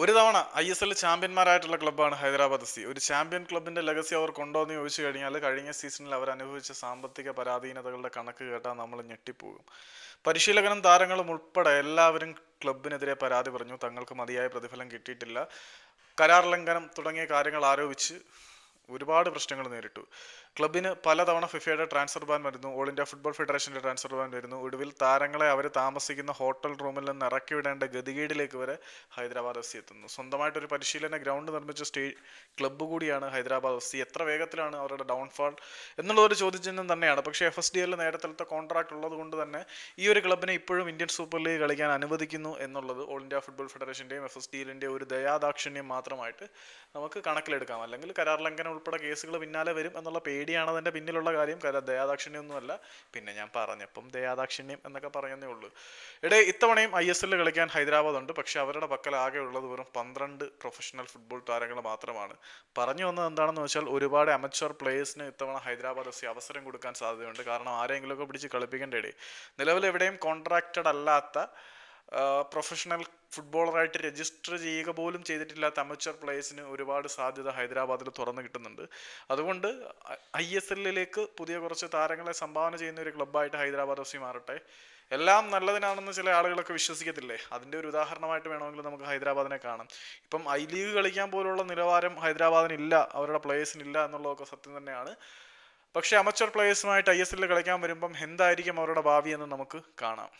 ഒരു തവണ I S L ചാമ്പ്യന്മാരായിട്ടുള്ള ക്ലബ്ബാണ് ഹൈദരാബാദ് എഫ് സി. ഒരു ചാമ്പ്യൻ ക്ലബിന്റെ ലെഗസി അവർ കൊണ്ടോന്ന് ചോദിച്ചു കഴിഞ്ഞാൽ കഴിഞ്ഞ സീസണിൽ അവർ അനുഭവിച്ച സാമ്പത്തിക പരാധീനതകളുടെ കണക്ക് കേട്ടാൽ നമ്മൾ ഞെട്ടിപ്പോകും. പരിശീലകനും താരങ്ങളും ഉൾപ്പെടെ എല്ലാവരും ക്ലബിനെതിരെ പരാതി പറഞ്ഞു. തങ്ങൾക്ക് മതിയായ പ്രതിഫലം കിട്ടിയിട്ടില്ല. കരാർ ലംഘനം തുടങ്ങിയ കാര്യങ്ങൾ ആരോപിച്ച് ഒരുപാട് പ്രശ്നങ്ങൾ നേരിട്ടു. ക്ലബിന് പലതവണ ഫിഫയുടെ ട്രാൻസ്ഫർ ബാൻ വരുന്നു. ഓൾ ഇന്ത്യ ഫുട്ബോൾ ഫെഡറേഷന്റെ ട്രാൻസ്ഫർ ബാൻ വരുന്നു. ഒടുവിൽ താരങ്ങളെ അവർ താമസിക്കുന്ന ഹോട്ടൽ റൂമിൽ നിന്ന് ഇറക്കി വിടേണ്ട ഗതികേടിലേക്ക് വരെ ഹൈദരാബാദ് എഫ് സി എത്തുന്നു. സ്വന്തമായിട്ട് ഒരു പരിശീലന ഗ്രൗണ്ട് നിർമ്മിച്ച സ്റ്റേ ക്ലബ്ബ് കൂടിയാണ് ഹൈദരാബാദ് എഫ് സി. എത്ര വേഗത്തിലാണ് അവരുടെ ഡൗൺഫാൾ എന്നുള്ളതൊരു ചോദ്യചിഹ്നം തന്നെയാണ്. പക്ഷേ എഫ് എസ് ഡി എല്ലിൽ നേരത്തെ കോൺട്രാക്ട് ഉള്ളത് കൊണ്ട് തന്നെ ഈ ഒരു ക്ലബിനെ ഇപ്പോഴും ഇന്ത്യൻ സൂപ്പർ ലീഗ് കളിക്കാൻ അനുവദിക്കുന്നു എന്നുള്ളത് ഓൾ ഇന്ത്യ ഫുട്ബോൾ ഫെഡറേഷന്റെയും എഫ് എസ് ഡി എല്ലിന്റെയും ഒരു ദയാദാക്ഷിണ്യം മാത്രമായിട്ട് നമുക്ക് കണക്കിലെടുക്കാം. അല്ലെങ്കിൽ കരാർ ലംഘനം ഉൾപ്പെടെ കേസുകൾ പിന്നാലെ വരും എന്നുള്ള പേടിയാണ് അതിന്റെ പിന്നിലുള്ള കാര്യം. കാര്യം ദയാദാക്ഷിണ്യം ഒന്നുമല്ല പിന്നെ ഞാൻ പറഞ്ഞപ്പം ദയാദാക്ഷിണ്യം എന്നൊക്കെ പറയുന്നേ ഉള്ളൂ. ഇടേ ഇത്തവണയും ഐ എസ് എല്ലിൽ കളിക്കാൻ ഹൈദരാബാദ് ഉണ്ട് പക്ഷേ അവരുടെ പക്കൽ ആകെ ഉള്ളത് വെറും പന്ത്രണ്ട് പ്രൊഫഷണൽ ഫുട്ബോൾ താരങ്ങൾ മാത്രമാണ്. പറഞ്ഞു വന്നത് എന്താണെന്ന് വെച്ചാൽ ഒരുപാട് അമച്വർ പ്ലേയേഴ്സിന് ഇത്തവണ ഹൈദരാബാദ് എഫ് അവസരം കൊടുക്കാൻ സാധ്യതയുണ്ട്. കാരണം ആരെങ്കിലുമൊക്കെ പിടിച്ച് കളിപ്പിക്കേണ്ട ഇടയിൽ നിലവിൽ എവിടെയും കോൺട്രാക്റ്റഡ് അല്ലാത്ത പ്രൊഫഷണൽ ഫുട്ബോളറായിട്ട് രജിസ്റ്റർ ചെയ്യുക പോലും ചെയ്തിട്ടില്ലാത്ത അമച്ചർ പ്ലേയേഴ്സിന് ഒരുപാട് സാധ്യത ഹൈദരാബാദിൽ തുറന്നു കിട്ടുന്നുണ്ട്. അതുകൊണ്ട് ഐ എസ് എല്ലിലേക്ക് പുതിയ കുറച്ച് താരങ്ങളെ സംഭാവന ചെയ്യുന്ന ഒരു ക്ലബ്ബായിട്ട് ഹൈദരാബാദ് എഫ് സി മാറട്ടെ. എല്ലാം നല്ലതിനാണെന്ന് ചില ആളുകളൊക്കെ വിശ്വസിക്കത്തില്ലേ? അതിന്റെ ഒരു ഉദാഹരണമായിട്ട് വേണമെങ്കിൽ നമുക്ക് ഹൈദരാബാദിനെ കാണാം. ഇപ്പം ഐ ലീഗ് കളിക്കാൻ പോലുള്ള നിലവാരം ഹൈദരാബാദിനില്ല അവരുടെ പ്ലേയേഴ്സിന് ഇല്ല എന്നുള്ളതൊക്കെ സത്യം തന്നെയാണ്. പക്ഷേ അമച്ചർ പ്ലേയേഴ്സുമായിട്ട് ഐ എസ് എല്ലിൽ കളിക്കാൻ വരുമ്പം എന്തായിരിക്കും അവരുടെ ഭാവി എന്ന് നമുക്ക് കാണാം.